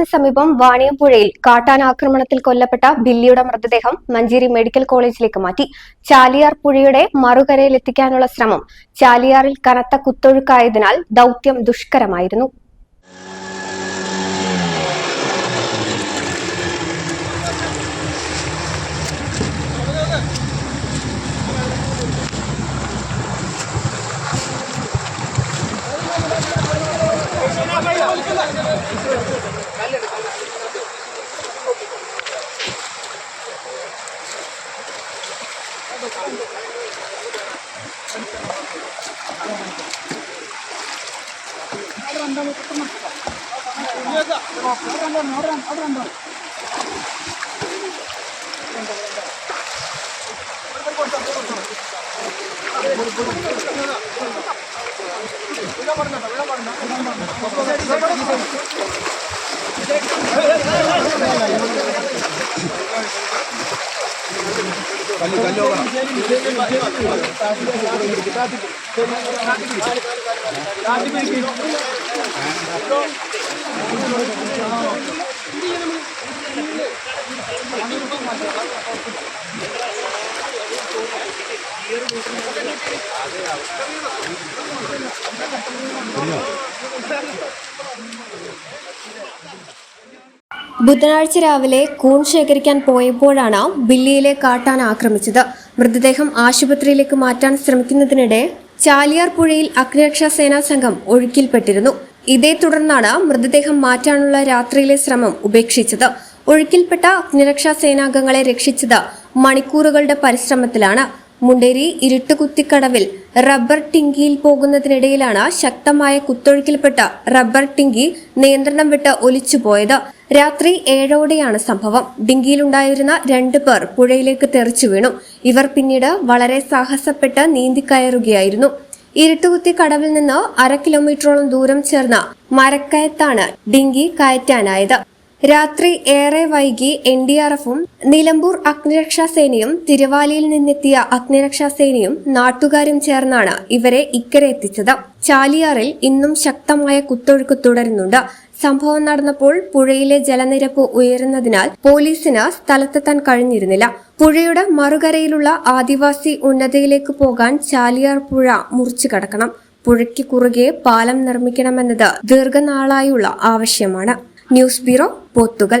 പോത്തുകല്ലിന് സമീപം വാണിയമ്പുഴയിൽ കാട്ടാന ആക്രമണത്തിൽ കൊല്ലപ്പെട്ട ബില്ലിയുടെ മൃതദേഹം മഞ്ചേരി മെഡിക്കൽ കോളേജിലേക്ക് മാറ്റി. ചാലിയാർ പുഴയുടെ മറുകരയിലെത്തിക്കാനുള്ള ശ്രമം ചാലിയാറിൽ കനത്ത കുത്തൊഴുക്കായതിനാൽ ദൌത്യം ദുഷ്കരമായിരുന്നു. விடமாட்டா விடமாட்டா അതെ ബുധനാഴ്ച രാവിലെ കൂൺ ശേഖരിക്കാൻ പോയപ്പോഴാണ് ബില്ലിയിലെ കാട്ടാൻ ആക്രമിച്ചത്. മൃതദേഹം ആശുപത്രിയിലേക്ക് മാറ്റാൻ ശ്രമിക്കുന്നതിനിടെ ചാലിയാർ പുഴയിൽ അഗ്നിരക്ഷാ സേനാ സംഘം ഒഴുക്കിൽപ്പെട്ടിരുന്നു. ഇതേ തുടർന്നാണ് മൃതദേഹം മാറ്റാനുള്ള രാത്രിയിലെ ശ്രമം ഉപേക്ഷിച്ചത്. ഒഴുക്കിൽപ്പെട്ട അഗ്നിരക്ഷാ സേനാംഗങ്ങളെ രക്ഷിച്ചത് മണിക്കൂറുകളുടെ പരിശ്രമത്തിലാണ്. മുണ്ടേരി ഇരുട്ടുകുത്തിക്കടവിൽ റബ്ബർ ടിങ്കിയിൽ പോകുന്നതിനിടയിലാണ് ശക്തമായ കുത്തൊഴുക്കിൽപ്പെട്ട റബ്ബർ ടിങ്കി നിയന്ത്രണം വിട്ട് ഒലിച്ചുപോയത്. രാത്രി ഏഴോടെയാണ് സംഭവം. ഡിങ്കിയിലുണ്ടായിരുന്ന രണ്ടു പേർ പുഴയിലേക്ക് തെറിച്ചു വീണു. ഇവർ പിന്നീട് വളരെ സാഹസപ്പെട്ട് നീന്തിക്കയറുകയായിരുന്നു. ഇരുട്ടുകുത്തി കടവിൽ നിന്ന് അര കിലോമീറ്ററോളം ദൂരം ചേർന്ന മരക്കയത്താണ് ഡിങ്കി കയറ്റാനായത്. രാത്രി ഏറെ വൈകി എൻ ഡി ആർ എഫും നിലമ്പൂർ അഗ്നിരക്ഷാ സേനയും തിരുവാലിയിൽ നിന്നെത്തിയ അഗ്നിരക്ഷാ സേനയും നാട്ടുകാരും ചേർന്നാണ് ഇവരെ ഇക്കരെ എത്തിച്ചത്. ചാലിയാറിൽ ഇന്നും ശക്തമായ കുത്തൊഴുക്ക് തുടരുന്നുണ്ട്. സംഭവം നടന്നപ്പോൾ പുഴയിലെ ജലനിരപ്പ് ഉയരുന്നതിനാൽ പോലീസിന് സ്ഥലത്തെത്താൻ കഴിഞ്ഞിരുന്നില്ല. പുഴയുടെ മറുകരയിലുള്ള ആദിവാസി ഉന്നതയിലേക്ക് പോകാൻ ചാലിയാർ പുഴ മുറിച്ചു കടക്കണം. പുഴയ്ക്ക് കുറുകെ പാലം നിർമ്മിക്കണമെന്നത് ദീർഘനാളായുള്ള ആവശ്യമാണ്. News bureau Pothukal